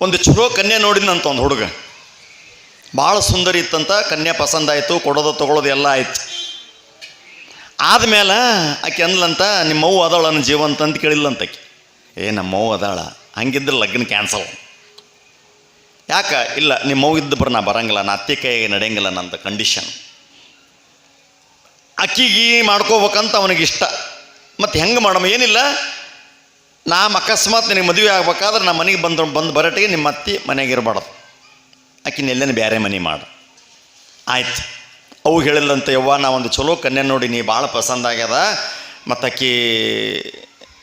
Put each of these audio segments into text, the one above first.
ಒಂದು ಚಲೋ ಕನ್ಯೆ ನೋಡಿದ್ನಂತ ಒಂದು ಹುಡುಗ. ಭಾಳ ಸುಂದರಿ ಇತ್ತಂತ, ಕನ್ಯೆ ಪಸಂದಾಯಿತು ಕೊಡೋದು ತೊಗೊಳೋದು ಎಲ್ಲ ಆಯ್ತು. ಆದಮೇಲೆ ಆಕೆ ಅಂದ್ಲಂತ ನಿಮ್ಮವ್ವ ಅದಾಳ ನನ್ನ ಜೀವಂತ ಅಂತ ಕೇಳಿಲ್ಲಂತ ಆಕೆ. ಏ ನಮ್ಮವ್ವ ಅದಾಳ, ಹಂಗಿದ್ರೆ ಲಗ್ನ ಕ್ಯಾನ್ಸಲ್ ಯಾಕ? ಇಲ್ಲ ನಿಮ್ಮವ್ವ ಇದ್ದು ಬರ ನಾ ಬರಂಗಿಲ್ಲ, ನಾ ಅತ್ತೆ ಕೈಗೆ ನಡೆಯಂಗಿಲ್ಲ ನಂದು ಕಂಡೀಷನ್ ಅಕ್ಕಿಗೆ ಮಾಡ್ಕೋಬೇಕಂತ ಅವನಿಗೆ ಇಷ್ಟ. ಮತ್ತು ಹೆಂಗೆ ಮಾಡಮ್ಮ ಏನಿಲ್ಲ ನಾ ಅಕಸ್ಮಾತ್ ನಿನಗೆ ಮದುವೆ ಆಗ್ಬೇಕಾದ್ರೆ ನಮ್ಮ ಮನೆಗೆ ಬಂದು ಬಂದು ಬರಟಿಗೆ ನಿಮ್ಮ ಅತ್ತಿ ಮನೆಗೆ ಇರಬಾರ್ದು. ಆಕಿನ ಎಲ್ಲೇನು ಬೇರೆ ಮನೆ ಮಾಡು. ಆಯ್ತು. ಅವು ಹೇಳಿಲ್ಲಂತ ಯವ್ವ, ನಾ ಒಂದು ಚಲೋ ಕನ್ಯೆ ನೋಡಿ, ನೀ ಭಾಳ ಪಸಂದ್ ಆಗ್ಯದ. ಮತ್ತು ಆಕಿ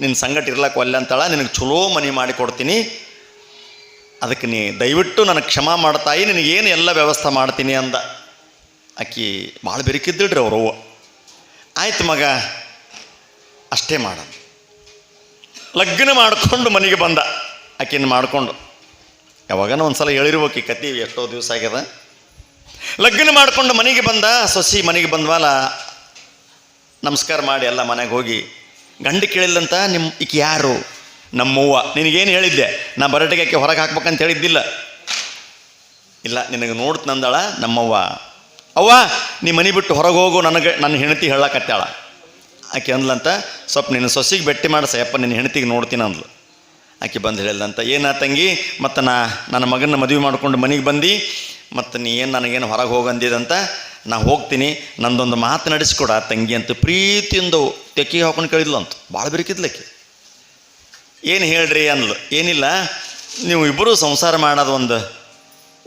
ನಿನ್ನ ಸಂಗಟ ಇರ್ಲಕ್ಕೆ ಒಲ್ಲೆ ಅಂತಾಳ, ನಿನಗೆ ಚಲೋ ಮನೆ ಮಾಡಿ ಕೊಡ್ತೀನಿ. ಅದಕ್ಕೆ ನೀ ದಯವಿಟ್ಟು ನನಗೆ ಕ್ಷಮಾ ಮಾಡ್ತಾಯಿ ನಿನಗೇನು ಎಲ್ಲ ವ್ಯವಸ್ಥೆ ಮಾಡ್ತೀನಿ ಅಂದ. ಆಕಿ ಭಾಳ ಬೆರಿಕಿದ್ದಿಡ್ರಿ ಅವ್ರವ್ವ ಆಯ್ತು ಮಗ, ಅಷ್ಟೇ ಮಾಡ. ಲಗ್ನ ಮಾಡಿಕೊಂಡು ಮನೆಗೆ ಬಂದ. ಆಕಿನ ಮಾಡಿಕೊಂಡು. ಯಾವಾಗನ ಒಂದು ಸಲ ಹೇಳಿರ್ಬೇಕು ಈ ಕತಿ ಎಷ್ಟೋ ದಿವಸ ಆಗ್ಯದ. ಲಗ್ನ ಮಾಡಿಕೊಂಡು ಮನೆಗೆ ಬಂದ, ಸೊಸಿ ಮನೆಗೆ ಬಂದ್ವಲ್ಲ ನಮಸ್ಕಾರ ಮಾಡಿ ಎಲ್ಲ ಮನೆಗೆ ಹೋಗಿ, ಗಂಡು ಕೇಳಿಲ್ಲಂತ ನಿಮ್ಮ ಈಕೆ ಯಾರು? ನಮ್ಮವ್ವ. ನಿನಗೇನು ಹೇಳಿದ್ದೆ? ನಾ ಬರಟಿಗೆ ಆಕೆ ಹೊರಗೆ ಹಾಕ್ಬೇಕಂತ ಹೇಳಿದ್ದಿಲ್ಲ. ಇಲ್ಲ, ನಿನಗೆ ನೋಡ್ತು ನಂದಾಳ ನಮ್ಮವ್ವ. ಅವ್ವ, ನೀ ಮನೆ ಬಿಟ್ಟು ಹೊರಗೆ ಹೋಗು, ನನಗೆ ನನ್ನ ಹೆಂಡತಿ ಹೇಳಕತ್ತಾಳ. ಆಕೆ ಅಂದ್ಲಂತ ಸ್ವಲ್ಪ ನಿನ್ನ ಸೊಸಿಗೆ ಭೇಟಿ ಮಾಡಿಸ ಯಪ್ಪ ನಿನ್ನ ಹೆಂಡತಿಗೆ ನೋಡ್ತೀನಿ ಅಂದ್ಲು. ಆಕೆ ಬಂದು ಹೇಳಲ್ಲಂತ ಏನ ತಂಗಿ, ಮತ್ತು ನಾ, ನನ್ನ ಮಗನ ಮದುವೆ ಮಾಡ್ಕೊಂಡು ಮನೆಗೆ ಬಂದು, ಮತ್ತು ನೀ ಏನು ನನಗೇನು ಹೊರಗೆ ಹೋಗಂದಿದಂತ ನಾ ಹೋಗ್ತೀನಿ, ನಂದೊಂದು ಮಾತು ನಡೆಸ್ಕೊಡ ತಂಗಿ ಅಂತ ಪ್ರೀತಿಯಿಂದ ತೆಕ್ಕಿಗೆ ಹಾಕೊಂಡು ಕೇಳಿದ್ಲು ಅಂತ ಭಾಳ ಬಿರುಕಿದ್ಲಕ್ಕೆ ಏನು ಹೇಳ್ರಿ? ಅಂದ್ಲು. ಏನಿಲ್ಲ, ನೀವು ಇಬ್ಬರೂ ಸಂಸಾರ ಮಾಡೋದು ಒಂದು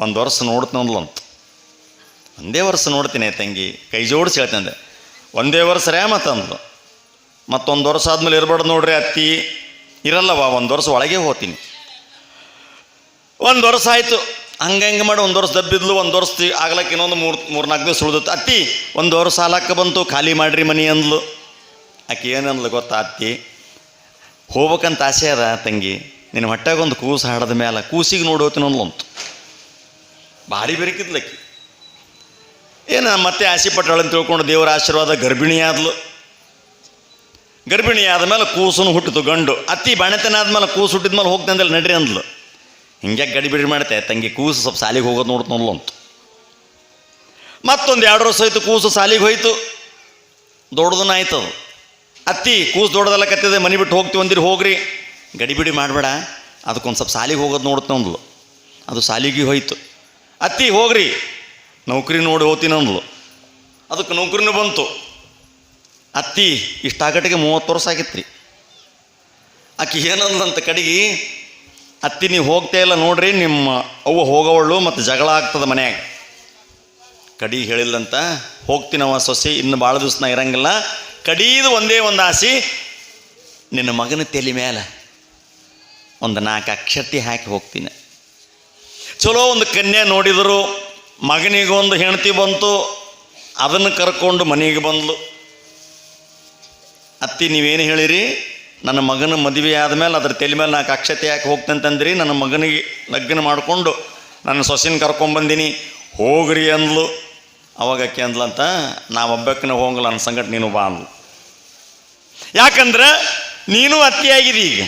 ಒಂದು ವರ್ಷ ನೋಡ್ತೀನಿ ಅಂತ ಒಂದೇ ವರ್ಷ ನೋಡ್ತೀನಿ ತಂಗಿ, ಕೈ ಜೋಡಿಸಿ ಹೇಳ್ತಂದೆ ಒಂದೇ ವರ್ಷ ರೇ ಮತ್ತಂದ್ಲು ಮತ್ತೊಂದು ವರ್ಷ ಆದಮೇಲೆ ಇರಬಾರ್ದು ನೋಡ್ರಿ ಅತ್ತಿ. ಇರಲ್ಲವ ಒಂದು ವರ್ಷ ಒಳಗೆ ಹೋಗ್ತೀನಿ. ಒಂದು ವರ್ಷ ಆಯಿತು. ಹಂಗೆ ಮಾಡಿ ಒಂದು ವರ್ಷ ದಬ್ಬಿದ್ಲು, ಒಂದು ವರ್ಷ ಆಗ್ಲಕ್ಕೆ ಇನ್ನೊಂದು ಮೂರು ಮೂರು ನಾಲ್ಕು ದಿವಸ ಉಳಿದತ್ತು ಅತ್ತಿ, ಒಂದು ವರ್ಷ ಸಾಲಕ್ಕೆ ಬಂತು, ಖಾಲಿ ಮಾಡ್ರಿ ಮನೆ ಅಂದ್ಲು. ಆಕೆ ಏನಂದ್ಲು ಗೊತ್ತಾ ಅತ್ತಿ? ಹೋಗ್ಬೇಕಂತ ಆಸೆ ಅದ ತಂಗಿ. ನಿನ್ನ ಹೊಟ್ಟಾಗ ಒಂದು ಕೂಸು ಹಾಡದ ಮೇಲೆ ಕೂಸಿಗೆ ನೋಡಿ ಹೋಗ್ತೀನಿ ಅಂದ್ಲು ಅಂತ ಭಾರಿ ಬೆರಕಿದ್ಲಕ್ಕಿ ಏನು, ಮತ್ತೆ ಆಸೆ ಅಂತ ತಿಳ್ಕೊಂಡು ದೇವರ ಆಶೀರ್ವಾದ ಗರ್ಭಿಣಿ ಆದ್ಲು ಗರ್ಭಿಣಿ ಆದಮೇಲೆ ಕೂಸುನು ಹುಟ್ಟಿತು ಗಂಡು. ಅತ್ತಿ ಬಾಣತನ ಆದಮೇಲೆ ಕೂಸು ಹುಟ್ಟಿದ ಹುಟ್ಟಿದ್ಮೇಲೆ ಹೋಗ್ತಂದಲ್ಲಿ ನಡ್ರಿ ಅಂದ್ಲು. ಹಿಂಗೆ ಗಡಿಬಿಡಿ ಮಾಡುತ್ತೆ ತಂಗಿ ಕೂಸು ಸ್ವಲ್ಪ ಸಾಲಿಗೆ ಹೋಗೋದು ನೋಡ್ತನಲ್ಲ ಅಂತ. ಮತ್ತೊಂದು ಎರಡು ವರ್ಷ ಹೋಯ್ತು ಕೂಸು ಸಾಲಿಗೆ ಹೋಯ್ತು. ದೊಡ್ಡದನ್ನ ಅದು ಅತ್ತಿ ಕೂಸು ದೊಡ್ಡದೆಲ್ಲ ಕತ್ತಿದೆ, ಮನೆ ಬಿಟ್ಟು ಹೋಗ್ತೀವಿ ಅಂದಿರಿ, ಹೋಗ್ರಿ. ಗಡಿಬಿಡಿ ಮಾಡಬೇಡ. ಅದಕ್ಕೊಂದು ಸ್ವಲ್ಪ ಸಾಲಿಗೆ ಹೋಗೋದು ನೋಡ್ತೀನಿ ಅಂದ್ಲು ಅದು ಸಾಲಿಗೆ ಹೋಯ್ತು. ಅತ್ತಿ ಹೋಗ್ರಿ. ನೌಕರಿ ನೋಡಿ ಹೋಗ್ತೀನಿ ಅಂದ್ಲು. ಅದಕ್ಕೆ ನೌಕರಿನೂ ಬಂತು. ಅತ್ತಿ ಇಷ್ಟಾಗಟ್ಟಿಗೆ ಮೂವತ್ತು ವರ್ಷ ಆಗಿತ್ತು ರೀ ಆಕೆ ಏನಂದಂತ ಕಡೆಗೆ, ಅತ್ತಿ ನೀವು ಹೋಗ್ತಾ ಇಲ್ಲ ನೋಡ್ರಿ, ನಿಮ್ಮ ಅವ್ವ ಹೋಗೋವಳು ಮತ್ತು ಜಗಳ ಆಗ್ತದೆ ಮನ್ಯಾಗ. ಕಡಿ ಹೇಳಿಲ್ಲಂತ ಹೋಗ್ತೀನವ ಸೊಸೆ, ಇನ್ನು ಭಾಳ ದಿವಸ ನಾ ಇರಂಗಿಲ್ಲ. ಕಡೀದು ಒಂದೇ ಒಂದು ಆಸೆ, ನಿನ್ನ ಮಗನ ತಲೆ ಮೇಲೆ ಒಂದು ನಾಲ್ಕು ಅಕ್ಷತಿ ಹಾಕಿ ಹೋಗ್ತೀನಿ. ಚಲೋ ಒಂದು ಕನ್ಯೆ ನೋಡಿದರು, ಮಗನಿಗೊಂದು ಹೆಂಡತಿ ಬಂತು, ಅದನ್ನು ಕರ್ಕೊಂಡು ಮನೆಗೆ ಬಂದ್ಲು. ಅತ್ತಿ, ನೀವೇನು ಹೇಳಿರಿ? ನನ್ನ ಮಗನ ಮದುವೆ ಆದಮೇಲೆ ಅದ್ರ ತಲೆ ಮೇಲೆ ನಾಲ್ಕು ಅಕ್ಷತೆ ಯಾಕೆ ಹೋಗ್ತಂತಂದ್ರಿ. ನನ್ನ ಮಗನಿಗೆ ಲಗ್ನ ಮಾಡಿಕೊಂಡು ನನ್ನ ಸೊಸಿನ ಕರ್ಕೊಂಬಂದಿನಿ. ಹೋಗ್ರಿ ಅಂದ್ಲು. ಅವಾಗ ಅಕ್ಕಿ ಅಂದ್ಲಂತ ನಾವೊಬ್ಬಕ್ಕನ ಹೋಗಲ್ಲ ನನ್ನ ಸಂಗಟ ನೀನು ಬಾ ಅಂದ್ಲು. ಯಾಕಂದ್ರೆ ನೀನು ಅತ್ತಿಯಾಗಿರಿ ಈಗ.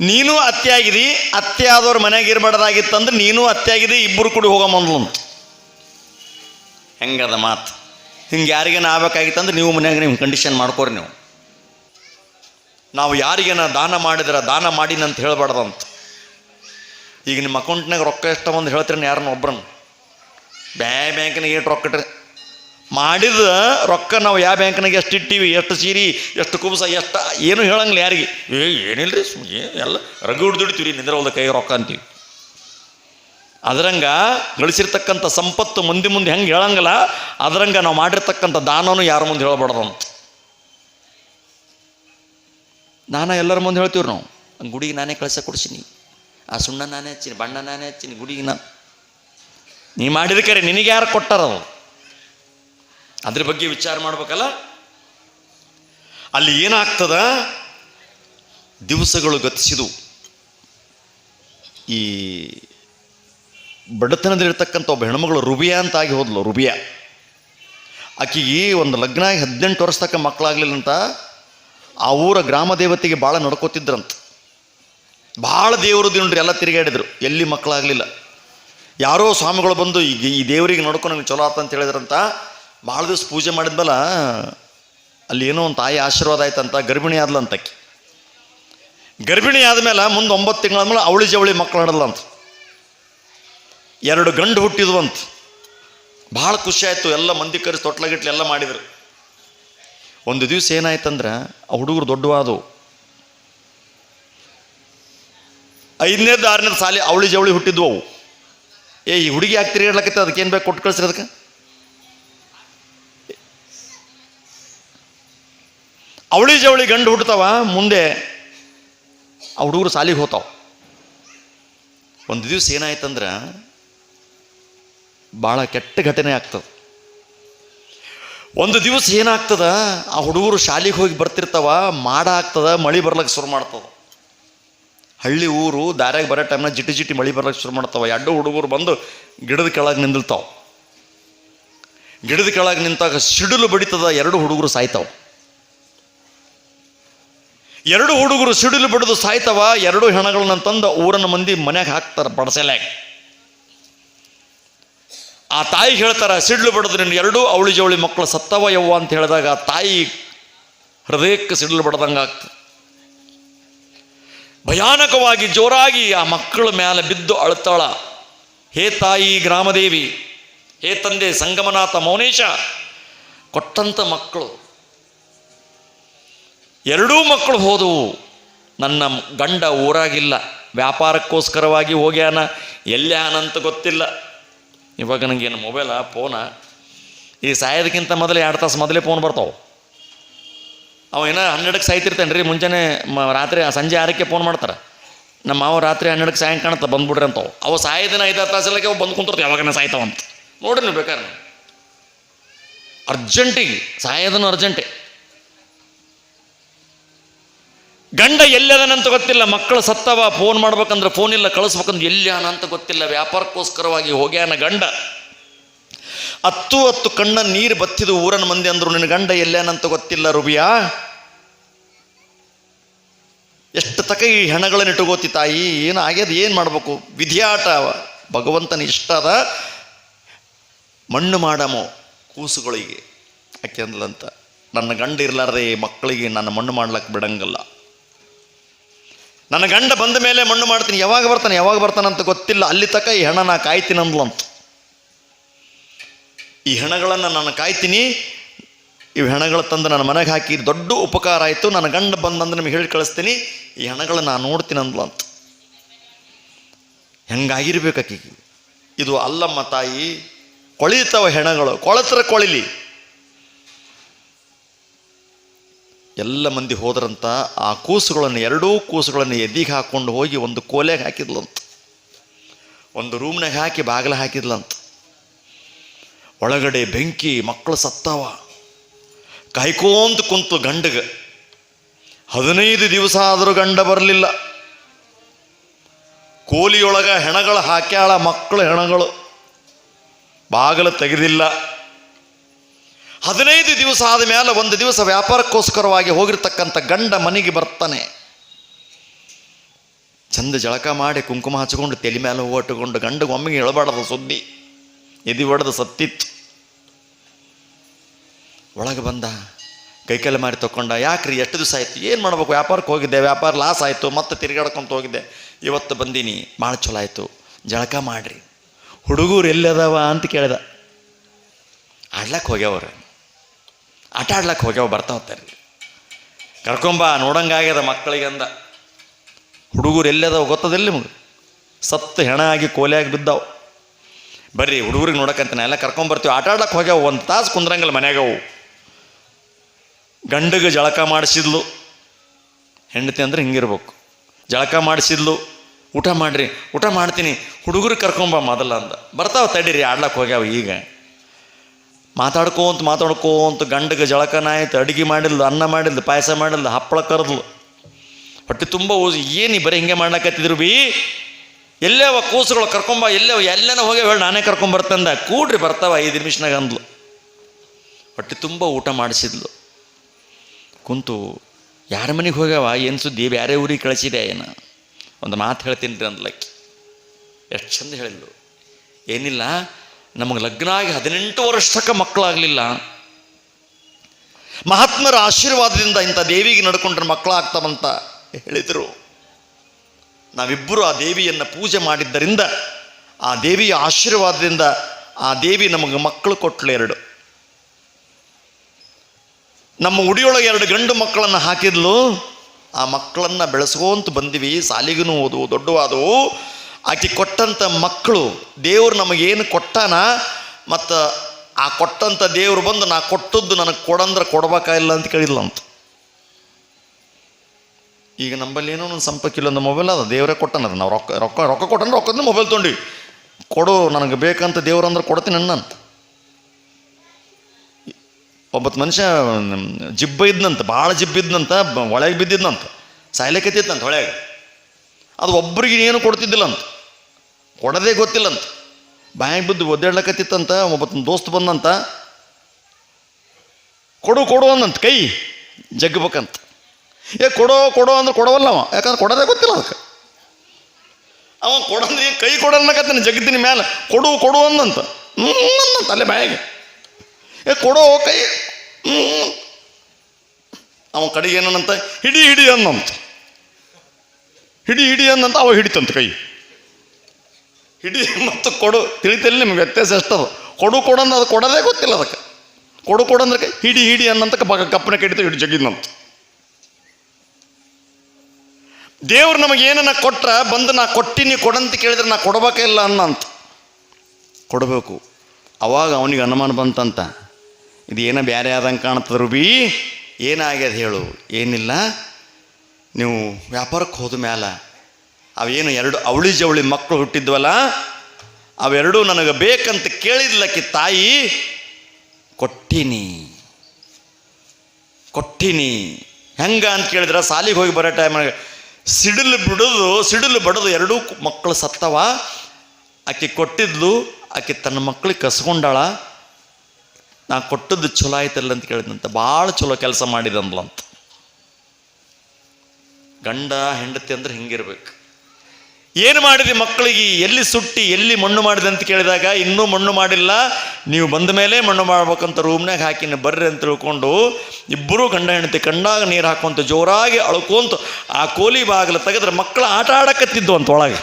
ನೀನು ಅತ್ತೆ ಆಗಿದಿ ಅತ್ತೆ ಆದವ್ರ ಮನೆಗೆ ಇರಬಾರ್ದಾಗಿತ್ತಂದ್ರೆ ನೀನು ಅತ್ತೆ ಆಗಿದಿ ಇಬ್ಬರು ಕೂಡಿ ಹೋಗಮಂದ್ಲು ಅಂತ ಹೆಂಗದ ಮಾತು? ಹಿಂಗೆ ಯಾರಿಗೇನ ಆಗ್ಬೇಕಾಗಿತ್ತಂದ್ರೆ ನೀವು ಮನ್ಯಾಗ ನಿಮ್ಮ ಕಂಡೀಷನ್ ಮಾಡ್ಕೋರಿ ನೀವು. ನಾವು ಯಾರಿಗೇನ ದಾನ ಮಾಡಿದ್ರೆ ದಾನ ಮಾಡಿನಂತ ಹೇಳ್ಬಾರ್ದಂತ. ಈಗ ನಿಮ್ಮ ಅಕೌಂಟ್ನಾಗ ರೊಕ್ಕ ಎಷ್ಟು ಒಂದು ಹೇಳ್ತೀರಿ ಯಾರನ್ನ ಒಬ್ರನ್ನ. ಬ್ಯಾ ಬ್ಯಾಂಕ್ನಾಗ ಎಷ್ಟು ರೊಕ್ಕ ಇಟ್ರಿ. ಮಾಡಿದ ರೊಕ್ಕ ನಾವು ಯಾವ ಬ್ಯಾಂಕ್ನಾಗ ಎಷ್ಟು ಇಟ್ಟಿವಿ, ಎಷ್ಟು ಸೀರಿ, ಎಷ್ಟು ಕುಬ್ಸ, ಎಷ್ಟು ಏನು ಹೇಳಂಗಿಲ್ಲ ಯಾರಿಗೆ. ಏ ಏನಿಲ್ಲ ರೀ ಎಲ್ಲ ರಗು ರೀ ನಿಂದ್ರೆ ಒಂದು ಕೈ ರೊಕ್ಕ ಅಂತೀವಿ. ಅದರಂಗ ಗಳಿಸಿರ್ತಕ್ಕಂಥ ಸಂಪತ್ತು ಮುಂದೆ ಮುಂದೆ ಹೆಂಗೆ ಹೇಳಂಗಿಲ್ಲ, ಅದರಂಗ ನಾವು ಮಾಡಿರ್ತಕ್ಕಂಥ ದಾನನೂ ಯಾರ ಮುಂದೆ ಹೇಳಬಾರ್ದು ಅಂತ. ದಾನ ಎಲ್ಲರ ಮುಂದೆ ಹೇಳ್ತೀವಿ ನಾವು. ಗುಡಿಗೆ ನಾನೇ ಕಳಿಸ ಕೊಡ್ಸೀನಿ. ಆ ಸುಣ್ಣ ನಾನೇ ಹಚ್ಚೀನಿ, ಬಣ್ಣ ನಾನೇ ಹಚ್ಚೀನಿ ಗುಡಿಗೆ ನಾ. ನೀ ಮಾಡಿದಕ್ಕೆ ನಿನಗೆ ಯಾರು ಕೊಟ್ಟಾರದು ಅದ್ರ ಬಗ್ಗೆ ವಿಚಾರ ಮಾಡ್ಬೇಕಲ್ಲ? ಅಲ್ಲಿ ಏನಾಗ್ತದ? ದಿವಸಗಳು ಗತಿಸಿದವು. ಈ ಬಡತನದಲ್ಲಿರ್ತಕ್ಕಂಥ ಒಬ್ಬ ಹೆಣ್ಮಗಳು ರುಬಿಯಾ ಅಂತ ಆಗಿ ಹೋದ್ಲು, ರುಬಿಯಾ. ಆಕೆಗೆ ಒಂದು ಲಗ್ನ ಹದಿನೆಂಟು ವರ್ಷ ಮಕ್ಕಳಾಗ್ಲಿಲ್ಲ ಅಂತ ಆ ಊರ ಗ್ರಾಮ ದೇವತೆಗೆ ಭಾಳ ನಡ್ಕೋತಿದ್ರಂತ. ಭಾಳ ದೇವರು ದಿನ್ರಿ ಎಲ್ಲ ತಿರುಗಾಡಿದ್ರು, ಎಲ್ಲಿ ಮಕ್ಕಳಾಗಲಿಲ್ಲ. ಯಾರೋ ಸ್ವಾಮಿಗಳು ಬಂದು, ಈಗ ಈ ದೇವರಿಗೆ ನೋಡ್ಕೊಂಡು ನಂಗೆ ಚಲೋ ಆತ ಅಂತ ಹೇಳಿದ್ರಂತ ಭಾಳ ದಿವಸ ಪೂಜೆ ಮಾಡಿದ್ಮೇಲೆ ಅಲ್ಲಿ ಏನೋ ಒಂದು ತಾಯಿ ಆಶೀರ್ವಾದ ಆಯ್ತಂತ, ಗರ್ಭಿಣಿ ಆದ್ಲಂತಕ್ಕೆ ಗರ್ಭಿಣಿ ಆದಮೇಲೆ ಮುಂದೆ ಒಂಬತ್ತು ತಿಂಗಳಾದ್ಮೇಲೆ ಅವಳಿ ಜವಳಿ ಮಕ್ಕಳು ಆಡಲ್ಲ ಅಂತ. ಎರಡು ಗಂಡು ಹುಟ್ಟಿದ್ವು ಅಂತ. ಭಾಳ ಖುಷಿ ಆಯಿತು, ಎಲ್ಲ ಮಂದಿ ಕರೆಸಿ ತೊಟ್ಲಗಿಟ್ಲು ಎಲ್ಲ ಮಾಡಿದ್ರು. ಒಂದು ದಿವಸ ಏನಾಯ್ತಂದ್ರೆ, ಆ ಹುಡುಗರು ದೊಡ್ಡವಾದವು. ಐದನೇದು ಆರನೇದು ಸಾಲಿ ಅವಳಿ ಜವಳಿ ಹುಟ್ಟಿದ್ವು ಅವು. ಏ, ಈ ಹುಡುಗಿ ಯಾಕೆ ತಿರುಗಾಡ್ಲಕತ್ತೆ ಅದಕ್ಕೆ ಏನು ಬೇಕು ಕೊಟ್ಟು ಕಳಿಸ್ರಿ ಅದಕ್ಕೆ. ಅವಳಿ ಜವಳಿ ಗಂಡು ಹುಟ್ಟತಾವ ಮುಂದೆ ಆ ಹುಡುಗರು ಸಾಲಿಗೆ ಹೋತಾವ. ಒಂದು ದಿವಸ ಏನಾಯ್ತಂದ್ರೆ ಭಾಳ ಕೆಟ್ಟ ಘಟನೆ ಆಗ್ತದೆ. ಒಂದು ದಿವಸ ಏನಾಗ್ತದ? ಆ ಹುಡುಗರು ಶಾಲೆಗೆ ಹೋಗಿ ಬರ್ತಿರ್ತಾವ, ಮಾಡ ಆಗ್ತದ, ಮಳೆ ಬರ್ಲಿಕ್ಕೆ ಶುರು ಮಾಡ್ತದ. ಹಳ್ಳಿ ಊರು, ದಾರ್ಯಾಗ ಬರೋ ಟೈಮ್ನ ಜಿಟಿ ಜಿಟಿ ಮಳೆ ಬರ್ಲಿಕ್ಕೆ ಶುರು ಮಾಡ್ತಾವ. ಎರಡು ಹುಡುಗರು ಬಂದು ಗಿಡದ ಕೆಳಗೆ ನಿಂದಿರ್ತಾವ. ಗಿಡದ ಕೆಳಗೆ ನಿಂತಾಗ ಸಿಡಿಲು ಬಡಿತದ, ಎರಡು ಹುಡುಗರು ಸಾಯ್ತಾವ. ಎರಡು ಹುಡುಗರು ಸಿಡಿಲು ಬಡಿದು ಸಾಯ್ತಾವ, ಎರಡು ಹೆಣಗಳನ್ನ ತಂದು ಊರನ ಮಂದಿ ಮನೆಗೆ ಹಾಕ್ತಾರೆ ಬಡಸೆಲ್ಯಾಗ. ಆ ತಾಯಿ ಹೇಳ್ತಾರೆ, ಸಿಡ್ಲು ಬಡದು ನಿನ್ನ ಎರಡೂ ಅವಳಿ ಜವಳಿ ಮಕ್ಕಳು ಸತ್ತವ ಯವ್ವ ಅಂತ ಹೇಳಿದಾಗ ಆ ತಾಯಿ ಹೃದಯಕ್ಕೆ ಸಿಡ್ಲು ಬಡ್ದಂಗೆ ಆಗ್ತದೆ ಭಯಾನಕವಾಗಿ ಜೋರಾಗಿ ಆ ಮಕ್ಕಳ ಮೇಲೆ ಬಿದ್ದು ಅಳ್ತಾಳ. ಹೇ ತಾಯಿ ಗ್ರಾಮದೇವಿ, ಹೇ ತಂದೆ ಸಂಗಮನಾಥ ಮೌನೇಶ ಕೊಟ್ಟಂಥ ಮಕ್ಕಳು. ಎರಡೂ ಮಕ್ಕಳು ಹೋದವು. ನನ್ನ ಗಂಡ ಊರಾಗಿಲ್ಲ, ವ್ಯಾಪಾರಕ್ಕೋಸ್ಕರವಾಗಿ ಹೋಗ್ಯಾನ ಎಲ್ಲ್ಯಾನಂತ ಗೊತ್ತಿಲ್ಲ. ಇವಾಗ ನನಗೇನು ಮೊಬೈಲ ಫೋನ ಈ ಸಾಯೋದಕ್ಕಿಂತ ಮೊದಲು ಎರಡು ತಾಸು ಮೊದಲೇ ಫೋನ್ ಬರ್ತಾವೆ. ಅವ ಏನೋ ಹನ್ನೆರಡಕ್ಕೆ ಸಾಯ್ತಿರ್ತಾನೆ ರೀ, ಮುಂಜಾನೆ ಮ ರಾತ್ರಿ, ಸಂಜೆ ಆರಕ್ಕೆ ಫೋನ್ ಮಾಡ್ತಾರೆ. ನಮ್ಮ ಮಾವ ರಾತ್ರಿ ಹನ್ನೆರಡಕ್ಕೆ ಸಾಯಂ ಕಾಣುತ್ತೆ, ಬಂದ್ಬಿಡ್ರಿ ಅಂತವು. ಅವು ಸಾಯದಿನ ಐದಾರು ತಾಸಲ್ಲಕ್ಕೆ ಅವು ಬಂದು ಕುಂತಿರ್ತಾವೆ ಯಾವಾಗನ ಸಾಯ್ತಾವಂತ. ನೋಡ್ರಿ ನೀವು ಬೇಕಾದ್ರೆ. ಅರ್ಜೆಂಟಿಗೆ, ಸಾಯೋದನ್ನು ಅರ್ಜೆಂಟೆ ಗಂಡ ಎಲ್ಲದನಂತ ಗೊತ್ತಿಲ್ಲ, ಮಕ್ಕಳು ಸತ್ತವ ಫೋನ್ ಮಾಡ್ಬೇಕಂದ್ರೆ ಫೋನ್ ಇಲ್ಲ, ಕಳಿಸ್ಬೇಕಂದ್ರೆ ಎಲ್ಯಾನ ಅಂತ ಗೊತ್ತಿಲ್ಲ, ವ್ಯಾಪಾರಕ್ಕೋಸ್ಕರವಾಗಿ ಹೋಗ್ಯಾನ ಗಂಡ. ಹತ್ತು ಹತ್ತು ಕಣ್ಣ ನೀರು ಬತ್ತಿದ ಊರನ ಮಂದಿ ಅಂದ್ರು ನಿನ್ನ ಗಂಡ ಎಲ್ಲೇನಂತ ಗೊತ್ತಿಲ್ಲ ರುಬಿಯಾ. ಎಷ್ಟು ತಕ ಈ ಹೆಣಗಳನ್ನು ಇಟ್ಟುಗೋತಿ ತಾಯಿ, ಏನು ಆಗ್ಯದ, ಏನು ಮಾಡಬೇಕು? ವಿಧಿಯಾಟ ಭಗವಂತನ ಇಷ್ಟ ಅದ. ಮಣ್ಣು ಮಾಡಮೋ ಕೂಸುಗಳಿಗೆ. ಯಾಕೆ ಅಂದ್ಲಂತ, ನನ್ನ ಗಂಡ ಇರ್ಲಾರ್ದೆ ಮಕ್ಕಳಿಗೆ ನನ್ನ ಮಣ್ಣು ಮಾಡ್ಲಕ್ಕೆ ಬಿಡಂಗಲ್ಲ. ನನ್ನ ಗಂಡ ಬಂದ ಮೇಲೆ ಮಣ್ಣು ಮಾಡ್ತೀನಿ. ಯಾವಾಗ ಬರ್ತಾನೆ? ಯಾವಾಗ ಬರ್ತಾನೆ ಅಂತ ಗೊತ್ತಿಲ್ಲ. ಅಲ್ಲಿ ತಕ್ಕ ಈ ಹೆಣ ನಾ ಕಾಯ್ತೀನಿ ಅಂದ್ಲಂತ ಈ ಹೆಣಗಳನ್ನು ನಾನು ಕಾಯ್ತೀನಿ. ಈ ಹೆಣಗಳು ತಂದು ನನ್ನ ಮನೆಗೆ ಹಾಕಿ ದೊಡ್ಡ ಉಪಕಾರ ಆಯಿತು. ನನ್ನ ಗಂಡ ಬಂದಂದ್ರೆ ನಿಮಗೆ ಹೇಳಿ ಕಳಿಸ್ತೀನಿ. ಈ ಹೆಣಗಳನ್ನ ನಾನು ನೋಡ್ತೀನಿ ಅಂದ್ಲಂತ ಹೆಂಗಾಗಿರ್ಬೇಕು ಆಕಿಗೆ? ಇದು ಅಲ್ಲಮ್ಮ ತಾಯಿ ಕೊಳಿತಾವ ಹೆಣಗಳು. ಕೊಳತ್ರ ಕೊಳಿಲಿ. ಎಲ್ಲ ಮಂದಿ ಹೋದ್ರಂತ ಆ ಕೂಸುಗಳನ್ನು, ಎರಡೂ ಕೂಸುಗಳನ್ನು ಎದಿಗೆ ಹಾಕ್ಕೊಂಡು ಹೋಗಿ ಒಂದು ಕೋಲೆಗೆ ಹಾಕಿದ್ಲಂತ. ಒಂದು ರೂಮ್ನಾಗ ಹಾಕಿ ಬಾಗಿಲು ಹಾಕಿದ್ಲಂತ. ಒಳಗಡೆ ಬೆಂಕಿ, ಮಕ್ಕಳು ಸತ್ತಾವ. ಕಾಯ್ಕೋಂತ ಕುಂತು ಗಂಡಗ. ಹದಿನೈದು ದಿವಸ ಆದರೂ ಗಂಡ ಬರಲಿಲ್ಲ. ಕೋಲಿಯೊಳಗ ಹೆಣಗಳು ಹಾಕ್ಯಾಳ ಮಕ್ಕಳು ಹೆಣಗಳು. ಬಾಗಿಲು ತೆಗೆದಿಲ್ಲ. ಹದಿನೈದು ದಿವಸ ಆದ ಮೇಲೆ ಒಂದು ದಿವಸ ವ್ಯಾಪಾರಕ್ಕೋಸ್ಕರವಾಗಿ ಹೋಗಿರ್ತಕ್ಕಂಥ ಗಂಡ ಮನೆಗೆ ಬರ್ತಾನೆ. ಚಂದ ಜಳಕ ಮಾಡಿ ಕುಂಕುಮ ಹಚ್ಕೊಂಡು ತಲೆ ಮೇಲೆ ಹೋಗಿಟ್ಟುಕೊಂಡು ಗಂಡಗೆ ಒಮ್ಮೆಗೆ ಹೇಳಬಾರ್ದು ಸುದ್ದಿ. ಎದಿ ಹೊಡೆದು ಸತ್ತಿತ್ತು. ಒಳಗೆ ಬಂದ, ಕೈಕೈಲಿ ಮಾರಿ ತಗೊಂಡ ಯಾಕ್ರಿ ಎಷ್ಟು ದಿವಸ ಆಯಿತು? ಏನು ಮಾಡ್ಬೇಕು? ವ್ಯಾಪಾರಕ್ಕೆ ಹೋಗಿದ್ದೆ, ವ್ಯಾಪಾರ ಲಾಸ್ ಆಯಿತು, ಮತ್ತೆ ತಿರುಗಾಡ್ಕೊಂತ ಹೋಗಿದ್ದೆ. ಇವತ್ತು ಬಂದೀನಿ, ಭಾಳ ಚಲೋ ಆಯಿತು, ಜಳಕ ಮಾಡ್ರಿ. ಹುಡುಗರು ಎಲ್ಲದವ ಅಂತ ಕೇಳಿದ. ಆಡ್ಲಕ್ಕೆ ಹೋಗ್ಯಾವ್ರ. ಆಟ ಆಡ್ಲಕ್ಕೆ ಹೋಗ್ಯಾವ ಬರ್ತಾ ಹೋಗ್ತಾರೆ ಕರ್ಕೊಂಬ, ನೋಡಂಗಾಗ್ಯದ ಮಕ್ಕಳಿಗೆ ಅಂದ. ಹುಡುಗರು ಎಲ್ಲದವ ಗೊತ್ತದಿಲ್ಲ ನಿಮ್ಗೆ? ಸತ್ತು ಹೆಣ ಆಗಿ ಕೋಲೆಯಾಗಿ ಬಿದ್ದಾವು. ಬರ್ರಿ, ಹುಡುಗರಿಗೆ ನೋಡಕ್ಕಂತಾನೆ ಎಲ್ಲ ಕರ್ಕೊಂಬರ್ತೀವಿ ಆಟ ಆಡ್ಲಕ್ಕೆ ಹೋಗ್ಯಾವ, ಒಂದು ತಾಸು ಕುಂದ್ರಂಗಿಲ್ಲ ಮನ್ಯಾಗವು ಗಂಡಗೆ ಜಳಕ ಮಾಡಿಸಿದ್ಲು. ಹೆಂಡತಿ ಅಂದ್ರೆ ಹಿಂಗಿರ್ಬೇಕು. ಜಳಕ ಮಾಡಿಸಿದ್ಲು. ಊಟ ಮಾಡ್ರಿ, ಊಟ ಮಾಡ್ತೀನಿ. ಹುಡುಗರು ಕರ್ಕೊಂಬ ಮೊದಲ ಅಂದ. ಬರ್ತಾವ ತಡೀರಿ ಆಡ್ಲಕ್ಕೆ ಹೋಗ್ಯಾವ ಈಗ. ಮಾತಾಡ್ಕೋಂತ ಮಾತಾಡ್ಕೋಂತ ಗಂಡಗೆ ಜಳಕನ ಆಯ್ತು, ಅಡುಗೆ ಮಾಡಿದ್ಲು, ಅನ್ನ ಮಾಡಿದ್ಲು, ಪಾಯಸ ಮಾಡಿದ್ಲು, ಹಪ್ಪಳ ಕರೆದ್ಲು. ಹೊಟ್ಟೆ ತುಂಬ ಏನು ಬರೀ ಹಿಂಗೆ ಮಾಡ್ಲಕತ್ತಿದ್ರು ಬಿ? ಎಲ್ಲೇವ ಕೂಸುಗಳು ಕರ್ಕೊಂಬ ಎಲ್ಲೇವ ಎಲ್ಲೇನೋ ಹೋಗ್ಯಾವ ಹೇಳಿ, ನಾನೇ ಕರ್ಕೊಂಬರ್ತಂದ ಕೂಡ್ರಿ ಬರ್ತಾವ, ಐದು ನಿಮಿಷನಾಗ ಅಂದ್ಲು. ಹೊಟ್ಟೆ ತುಂಬ ಊಟ ಮಾಡಿಸಿದ್ಲು. ಕುಂತು, ಯಾರ ಮನೆಗೆ ಹೋಗ್ಯಾವ? ಏನು ಸುದ್ದಿ? ಬೇರೆ ಊರಿಗೆ ಕಳಿಸಿದೆ ಏನು? ಒಂದು ಮಾತು ಹೇಳ್ತೀನಿ ರೀ ಅಂದ್ಲಕ್ಕಿ. ಎಷ್ಟು ಚಂದ ಹೇಳಿದ್ಲು. ಏನಿಲ್ಲ ನಮಗೆ ಲಗ್ನ ಆಗಿ ಹದಿನೆಂಟು ವರ್ಷಕ್ಕೆ ಮಕ್ಕಳಾಗಲಿಲ್ಲ. ಮಹಾತ್ಮರ ಆಶೀರ್ವಾದದಿಂದ ಇಂಥ ದೇವಿಗೆ ನಡ್ಕೊಂಡ್ರೆ ಮಕ್ಕಳಾಗ್ತಾವಂತ ಹೇಳಿದರು. ನಾವಿಬ್ಬರು ಆ ದೇವಿಯನ್ನು ಪೂಜೆ ಮಾಡಿದ್ದರಿಂದ, ಆ ದೇವಿಯ ಆಶೀರ್ವಾದದಿಂದ ಆ ದೇವಿ ನಮಗೆ ಮಕ್ಕಳು ಕೊಟ್ಟಳು ಎರಡು. ನಮ್ಮ ಉಡಿಯೊಳಗೆ ಎರಡು ಗಂಡು ಮಕ್ಕಳನ್ನು ಹಾಕಿದ್ಲು. ಆ ಮಕ್ಕಳನ್ನು ಬೆಳೆಸ್ಕೊಂತ ಬಂದಿವಿ ಸಾಲಿಗೂ ಓದು, ದೊಡ್ಡವಾದವು. ಆಕೆ ಕೊಟ್ಟಂಥ ಮಕ್ಕಳು, ದೇವರು ನಮಗೇನು ಕೊಟ್ಟಾನ? ಮತ್ತು ಆ ಕೊಟ್ಟಂಥ ದೇವರು ಬಂದು ನಾ ಕೊಟ್ಟದ್ದು ನನಗೆ ಕೊಡಂದ್ರೆ ಕೊಡ್ಬೇಕಾಗಿಲ್ಲ ಅಂತ ಕೇಳಿಲ್ಲ ಅಂತ ಈಗ ನಂಬಲ್ಲಿ ಏನೋ ಒಂದು ಸಂಪಕ್ಕಿಲ್ಲ ಒಂದು ಮೊಬೈಲ್ ಅದ, ದೇವರೇ ಕೊಟ್ಟನದ ನಾವು ರೊಕ್ಕ ರೊಕ್ಕ ರೊಕ್ಕ ಕೊಟ್ಟಂದ್ರೆ ರೊಕ್ಕದ ಮೊಬೈಲ್ ತೊಗೊಂಡು ಕೊಡು, ನನಗೆ ಬೇಕಂತ ದೇವ್ರು ಅಂದ್ರೆ ಕೊಡ್ತೀನಿ ಅಂತ ಒಬ್ಬತ್ತು ಮನುಷ್ಯ ಜಿಬ್ಬ ಇದ್ನಂತ ಭಾಳ ಜಿಬ್ಬ ಇದ್ನಂತ ಒಳಗೆ ಬಿದ್ದಿದ್ನಂತ. ಸಾಯ್ಲಿಕತ್ತಿತ್ತಂತ ಹೊಳೆಗೆ ಅದು ಒಬ್ಬರಿಗೆ ಏನು ಕೊಡ್ತಿದ್ದಿಲ್ಲ ಅಂತ ಗೊತ್ತಿಲ್ಲ ಗೊತ್ತಿಲ್ಲಂತ. ಬಾಯಿಗೆ ಬಿದ್ದು ಒದ್ದಾಡ್ಲಕ್ಕತ್ತಿತ್ತಂತ ಒಬ್ಬತನ ದೋಸ್ತ್ ಬಂದಂತ. ಕೊಡು ಕೊಡು ಅಂದಂತ, ಕೈ ಜಗ್ಬೇಕಂತ ಏ, ಕೊಡೋ ಕೊಡೋ ಅಂದ್ರೆ ಕೊಡವಲ್ಲ ಅವ. ಯಾಕಂದ್ರೆ ಕೊಡೋದೇ ಗೊತ್ತಿಲ್ಲ ಅದಕ್ಕೆ. ಅವ ಕೊಡಂದ್ರೆ ಕೈ ಕೊಡನ್ನಕತ್ತಾನೆ ಜಗತ್ತಿನ ಮೇಲೆ ಕೊಡು ಕೊಡು ಅಂದಂತ. ಹ್ಞೂ ಅಂದಂತ ಅಲ್ಲೇ ಬಾಯಿಗೆ. ಏ, ಕೊಡೋ ಕೈ. ಹ್ಞೂ ಅವ ಕಡೆಗೆ ಏನಂತ, ಹಿಡಿ ಹಿಡಿ ಅನ್ನಂತ ಹಿಡಿ ಹಿಡಿ ಅಂದಂತ ಅವ ಹಿಡಿತಂತ ಕೈ. ಹಿಡಿ ಮತ್ತು ಕೊಡು. ತಿಳಿತಲ್ಲಿ ನಿಮ್ಗೆ, ವ್ಯತ್ಯಾಸ ಎಷ್ಟದು? ಕೊಡು ಕೊಡು ಅಂದ್ರೆ ಅದು ಕೊಡೋದೇ ಗೊತ್ತಿಲ್ಲ ಅದಕ್ಕೆ. ಕೊಡು ಕೊಡಂದ್ರೆ ಕೈ. ಹಿಡಿ ಹಿಡಿ ಅನ್ನಂತ ಬಗ ಕಪ್ಪನ ಕಡಿತ ಹಿಡಿ ಜಗಿದ್ನಂತ. ದೇವ್ರು ನಮಗೆ ಏನನ್ನ ಕೊಟ್ರ, ಬಂದು ನಾ ಕೊಟ್ಟಿನಿ ಕೊಡಂತ ಕೇಳಿದ್ರೆ ನಾ ಕೊಡ್ಬೇಕಿಲ್ಲ ಅನ್ನಂತ. ಕೊಡಬೇಕು. ಅವಾಗ ಅವನಿಗೆ ಅನುಮಾನ ಬಂತಂತ. ಇದು ಏನೋ ಬೇರೆ ಆದಂಗೆ ಕಾಣ್ತದ ರುಬಿ ಏನಾಗ್ಯದ ಹೇಳು. ಏನಿಲ್ಲ. ನೀವು ವ್ಯಾಪಾರಕ್ಕೆ ಹೋದ ಮೇಲೆ ಅವೇನು ಎರಡು ಅವಳಿ ಜವಳಿ ಮಕ್ಕಳು ಹುಟ್ಟಿದ್ವಲ್ಲ, ಅವೆರಡೂ ನನಗೆ ಬೇಕಂತ ಕೇಳಿದ್ಲಕ್ಕಿ ತಾಯಿ, ಕೊಟ್ಟಿನಿ ಕೊಟ್ಟಿನಿ. ಹೆಂಗ ಅಂತ ಕೇಳಿದ್ರೆ, ಸಾಲಿಗೆ ಹೋಗಿ ಬರೋ ಟೈಮ್ನಾಗ ಸಿಡಿಲು ಬಿಡೋದು, ಸಿಡಿಲು ಬಡದು ಎರಡೂ ಮಕ್ಕಳು ಸತ್ತವ. ಆಕೆ ಕೊಟ್ಟಿದ್ಲು, ಆಕೆ ತನ್ನ ಮಕ್ಕಳಿಗೆ ಕಸ್ಕೊಂಡಾಳ. ನಾ ಕೊಟ್ಟದ್ದು ಚಲೋ ಆಯ್ತಲ್ಲ ಅಂತ ಕೇಳಿದಂತ ಭಾಳ ಚಲೋ ಕೆಲಸ ಮಾಡಿದಂದ್ಲಂತ. ಗಂಡ ಹೆಂಡತಿ ಅಂದ್ರೆ ಹಿಂಗಿರ್ಬೇಕು. ಏನು ಮಾಡಿದೆ ಮಕ್ಕಳಿಗೆ? ಎಲ್ಲಿ ಸುಟ್ಟಿ, ಎಲ್ಲಿ ಮಣ್ಣು ಮಾಡಿದೆ ಅಂತ ಕೇಳಿದಾಗ, ಇನ್ನೂ ಮಣ್ಣು ಮಾಡಿಲ್ಲ, ನೀವು ಬಂದ ಮೇಲೆ ಮಣ್ಣು ಮಾಡ್ಬೇಕಂತ ರೂಮ್ನಾಗ ಹಾಕಿನ, ಬರ್ರಿ ಅಂತ ತಿಳ್ಕೊಂಡು ಇಬ್ಬರು ಗಂಡ ಹೆಂಡತಿ ಕಂಡಾಗ ನೀರು ಹಾಕೊಂತ ಜೋರಾಗಿ ಅಳ್ಕೊಂತ ಆ ಕೋಲಿ ಬಾಗಿಲು ತೆಗೆದ್ರೆ ಮಕ್ಕಳು ಆಟ ಆಡಕತ್ತಿದ್ವು ಅಂತ ಒಳಗೆ.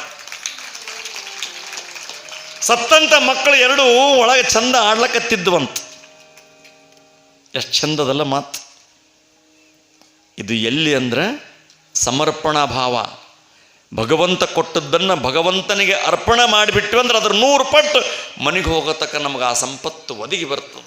ಸತ್ತಂತ ಮಕ್ಕಳು ಎರಡು ಒಳಗೆ ಚಂದ ಆಡ್ಲಕತ್ತಿದ್ವಂತ ಎಷ್ಟು ಚಂದದಲ್ಲ ಮಾತು. ಇದು ಎಲ್ಲಿ ಅಂದ್ರೆ ಸಮರ್ಪಣಾ ಭಾವ ಭಗವಂತ ಕೊಟ್ಟದ್ದನ್ನು ಭಗವಂತನಿಗೆ ಅರ್ಪಣೆ ಮಾಡಿಬಿಟ್ಟು ಅಂದ್ರೆ ಅದ್ರ ನೂರು ಪಟ್ಟು ಮನೆಗೆ ಹೋಗತಕ್ಕ ನಮಗೆ ಆ ಸಂಪತ್ತು ಒದಗಿ ಬರ್ತದೆ.